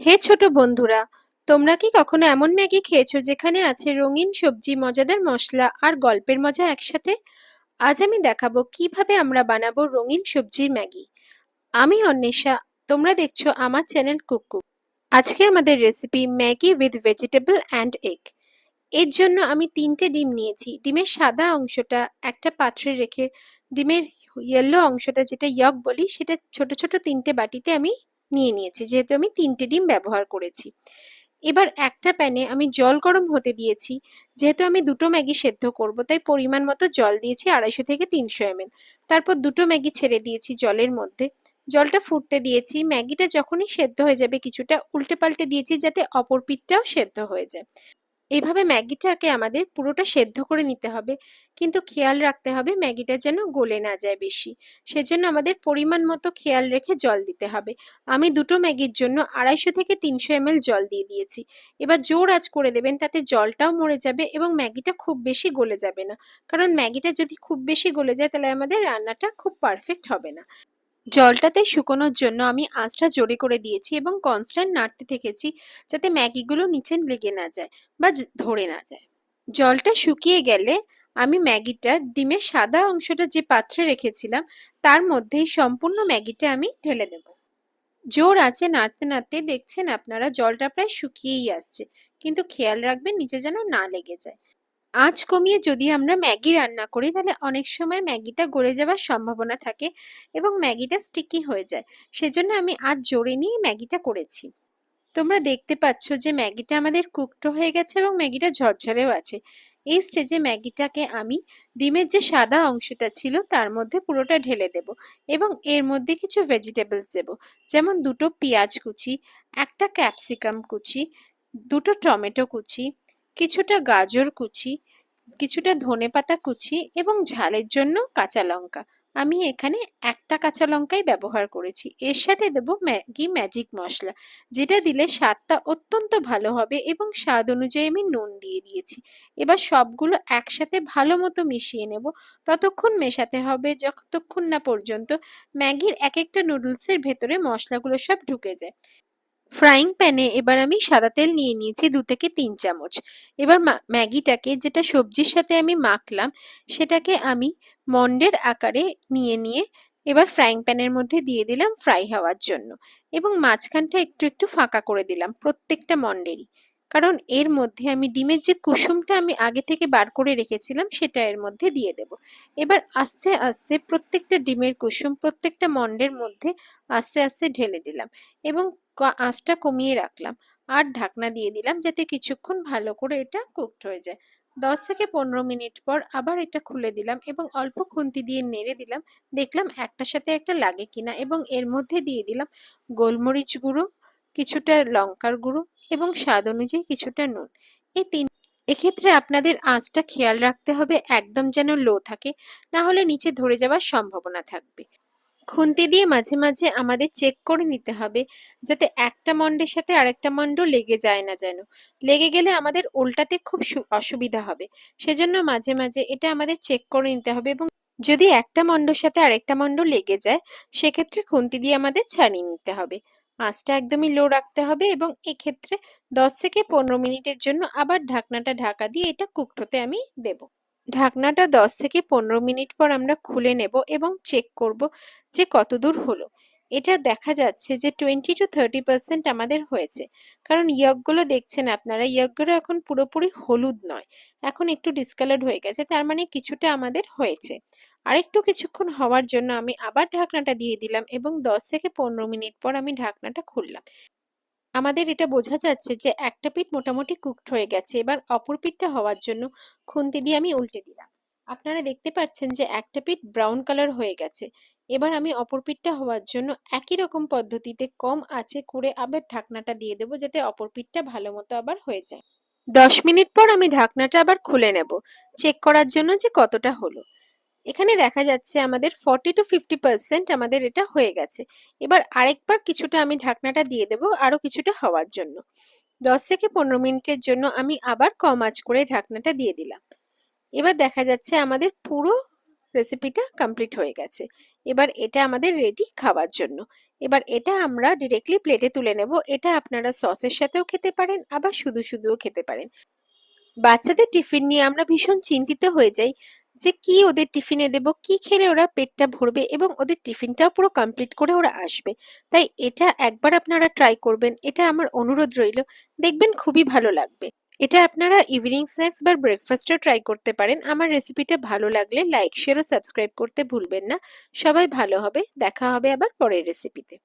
হে ছোট বন্ধুরা, তোমরা কি কখনো এমন ম্যাগি খেয়েছো যেখানে আছে রঙিন সবজি, মজাদার মশলা আর গল্পের মজা একসাথে? আজ আমি দেখাবো কীভাবে আমরা বানাবো রঙিন সবজির ম্যাগি। আমি অন্বেষা, তোমরা দেখছ আমার চ্যানেল কুকু আজকে আমাদের recipe Maggi with vegetable and egg. এর জন্য আমি তিনটে ডিম নিয়েছি। ডিমের সাদা অংশটা একটা পাত্রে রেখে, ডিমের ইয়েলো অংশটা যেটা ইয়ক বলি, সেটা ছোট ছোট তিনটে বাটিতে আমি নিয়ে নিয়েছি, যেহেতু আমি তিনটে ডিম ব্যবহার করেছি। এবার একটা প্যানে আমি জল গরম হতে দিয়েছি, যেহেতু আমি দুটো ম্যাগি সেদ্ধ করব, তাই পরিমাণ মতো জল দিয়েছি আড়াইশো থেকে তিনশো এমএল। তারপর দুটো ম্যাগি ছেড়ে দিয়েছি জলের মধ্যে। জলটা ফুটতে দিয়েছি, ম্যাগিটা যখনই সেদ্ধ হয়ে যাবে কিছুটা উল্টে পাল্টে দিয়েছি যাতে অপর পিঠটাও সেদ্ধ হয়ে যায়। এইভাবে ম্যাগিটাকে আমাদের পুরোটা সেদ্ধ করে নিতে হবে। কিন্তু খেয়াল রাখতে হবে ম্যাগিটা যেন গলে না যায় বেশি। সেজন্য আমাদের পরিমাণ মতো খেয়াল রেখে জল দিতে হবে। আমি দুটো ম্যাগির জন্য আড়াইশো থেকে তিনশো এম জল দিয়ে দিয়েছি। এবার জোর আজ করে দেবেন তাতে জলটাও মরে যাবে এবং ম্যাগিটা খুব বেশি গলে যাবে না। কারণ ম্যাগিটা যদি খুব বেশি গলে যায় তাহলে আমাদের রান্নাটা খুব পারফেক্ট হবে না। জলটাতে শুকোনোর জন্য আমি আঁচটা জোরে করে দিয়েছি এবং কনস্ট্যান্ট নাড়তে থেকেছি যাতে ম্যাগিগুলো নিচে লেগে না যায় বা ধরে না যায়। জলটা শুকিয়ে গেলে আমি ম্যাগিটা ডিমের সাদা অংশটা যে পাত্রে রেখেছিলাম তার মধ্যেই সম্পূর্ণ ম্যাগিটা আমি ঢেলে দেব। জোর আছে নাড়তে নাড়তে দেখছেন আপনারা জলটা প্রায় শুকিয়েই আসছে, কিন্তু খেয়াল রাখবেন নিচে যেন না লেগে যায়। আঁচ কমিয়ে যদি আমরা ম্যাগি রান্না করি, তাহলে অনেক সময় ম্যাগিটা গলে যাওয়ার সম্ভাবনা থাকে এবং ম্যাগিটা স্টিকি হয়ে যায়। সেজন্য আমি আজ জোরে নিয়ে ম্যাগিটা করেছি। তোমরা দেখতে পাচ্ছ যে ম্যাগিটা আমাদের কুকটো হয়ে গেছে এবং ম্যাগিটা ঝরঝরেও আছে। এই স্টেজে ম্যাগিটাকে আমি ডিমের যে সাদা অংশটা ছিল, তার মধ্যে পুরোটা ঢেলে দেব এবং এর মধ্যে কিছু ভেজিটেবলস দেব। যেমন দুটো পেঁয়াজ কুচি, একটা ক্যাপসিকাম কুচি, দুটো টমেটো কুচি কিছুটা গাজর কুচি, কিছুটা ধনেপাতা কুচি এবং ঝালের জন্য কাঁচা লঙ্কা। আমি এখানে একটা কাঁচা লঙ্কাই ব্যবহার করেছি। এর সাথে দেবো ম্যাগি, ম্যাজিক মশলা, যেটা দিলে স্বাদটা অত্যন্ত ভালো হবে এবং স্বাদ অনুযায়ী আমি নুন দিয়ে দিয়েছি। এবার সবগুলো একসাথে ভালো মতো মিশিয়ে নেব। ততক্ষণ মেশাতে হবে, যতক্ষণ না পর্যন্ত ম্যাগির এক একটা নুডলসের ভেতরে মশলাগুলো সব ঢুকে যায়। ফ্রাইং প্যানে এবার আমি সাদা তেল নিয়ে নিয়েছি দু থেকে তিন চামচ। এবার ম্যাগিটাকে যেটা সবজির সাথে আমি মাখলাম, সেটাকে আমি মন্ডের আকারে নিয়ে নিয়ে এবার ফ্রাইং প্যানের মধ্যে দিয়ে দিলাম ফ্রাই হওয়ার জন্য এবং মাঝখানটা একটু একটু ফাঁকা করে দিলাম প্রত্যেকটা মন্ডেরই। কারণ এর মধ্যে আমি ডিমের যে কুসুমটা আমি আগে থেকে বার করে রেখেছিলাম, সেটা এর মধ্যে দিয়ে দেব। এবার আস্তে আস্তে প্রত্যেকটা ডিমের কুসুম, প্রত্যেকটা মন্ডের মধ্যে আস্তে আস্তে ঢেলে দিলাম এবং আঁচটা কমিয়ে রাখলাম আর ঢাকনা দিয়ে দিলাম যাতে কিছুক্ষণ ভালো করে এটা কুকড হয়ে যায়। দশ থেকে পনেরো মিনিট পর আবার এটা খুলে দিলাম এবং অল্প খুন্তি দিয়ে নেড়ে দিলাম। দেখলাম একটার সাথে একটা লাগে কিনা এবং এর মধ্যে দিয়ে দিলাম গোলমরিচ গুঁড়ো, কিছুটা লঙ্কার গুঁড়ো এবং স্বাদ অনুযায়ী কিছুটা নুন। এই তিন এক্ষেত্রে আপনাদের আঁচটা খেয়াল রাখতে হবে, একদম যেন লো থাকে, না হলে নিচে ধরে যাওয়ার সম্ভাবনা থাকবে। খুন্তি দিয়ে মাঝে মাঝে আমাদের চেক করে নিতে হবে, যাতে একটা মন্ডের সাথে আরেকটা মন্ড লেগে যায় না যেন। লেগে গেলে আমাদের উল্টাতে খুব অসুবিধা হবে। সেজন্য মাঝে মাঝে এটা আমাদের চেক করে নিতে হবে এবং যদি একটা মন্ডর সাথে আরেকটা মন্ড লেগে যায়, সেক্ষেত্রে খুন্তি দিয়ে আমাদের ছাড়িয়ে নিতে হবে। আঁচটা একদমই লো রাখতে হবে এবং এক্ষেত্রে দশ থেকে পনেরো মিনিটের জন্য আবার ঢাকনাটা ঢাকা দিয়ে এটা কুকটোতে আমি দেব। ঢাকনাটা দশ থেকে পনেরো মিনিট পর আমরা খুলে নেব এবং চেক করব যে কতদূর হলো। এটা দেখা যাচ্ছে যে টোয়েন্টি টু থার্টি পার্সেন্ট আমাদের হয়েছে। কারণ ইয়কগুলো দেখছেন আপনারা, ইয়কগুলো এখন পুরোপুরি হলুদ নয়, এখন একটু ডিসকালার্ড হয়ে গেছে, তার মানে কিছুটা আমাদের হয়েছে। আরেকটু কিছুক্ষণ হওয়ার জন্য আমি আবার ঢাকনাটা দিয়ে দিলাম এবং দশ থেকে পনেরো মিনিট পর আমি ঢাকনাটা খুললাম। আমাদের এটা বোঝা যাচ্ছে যে একটা পিঠ মোটামুটি কুকড হয়ে গেছে, এবার অপর পিঠটা হওয়ার জন্য খুন্তি দিয়ে আমি উল্টে দিলাম। আপনারা দেখতে পাচ্ছেন যে একটা পিঠ ব্রাউন কালার হয়ে গেছে। এবার আমি অপর পিঠটা হওয়ার জন্য একই রকম পদ্ধতিতে কম আছে করে আবার ঢাকনাটা দিয়ে দেবো যাতে অপর পিঠটা ভালো মতো আবার হয়ে যায়। দশ মিনিট পর আমি ঢাকনাটা আবার খুলে নেব। চেক করার জন্য যে কতটা হলো। এখানে দেখা যাচ্ছে আমাদের ফর্টি টু ফিফটি পার্সেন্ট আমাদের এটা হয়ে গেছে। এবার আরেকবার কিছুটা আমি ঢাকনাটা দিয়ে দেবো আরও কিছুটা হওয়ার জন্য। দশ থেকে পনেরো মিনিটের জন্য আমি আবার কম আঁচ করে ঢাকনাটা দিয়ে দিলাম। এবার দেখা যাচ্ছে আমাদের পুরো রেসিপিটা কমপ্লিট হয়ে গেছে। এবার এটা আমাদের রেডি খাওয়ার জন্য। এবার এটা আমরা ডিরেক্টলি প্লেটে তুলে নেব। এটা আপনারা সসের সাথেও খেতে পারেন, আবার শুধু শুধুও খেতে পারেন। বাচ্চাদের টিফিন নিয়ে আমরা ভীষণ চিন্তিত হয়ে যাই যে কি ওদের টিফিনে দেব, কি খেলে ওরা পেটটা ভরবে এবং ওদের টিফিনটাও পুরো কমপ্লিট করে ওরা আসবে। তাই এটা একবার আপনারা ট্রাই করবেন। এটা আমার অনুরোধ রইল। দেখবেন খুবই ভালো লাগবে। এটা আপনারা ইভিনিং স্ন্যাক্স বা ব্রেকফাস্টেও ট্রাই করতে পারেন। আমার রেসিপিটা ভালো লাগলে লাইক শেয়ার ও সাবস্ক্রাইব করতে ভুলবেন না। সবাই ভালো হবে। দেখা হবে আবার পরের রেসিপিতে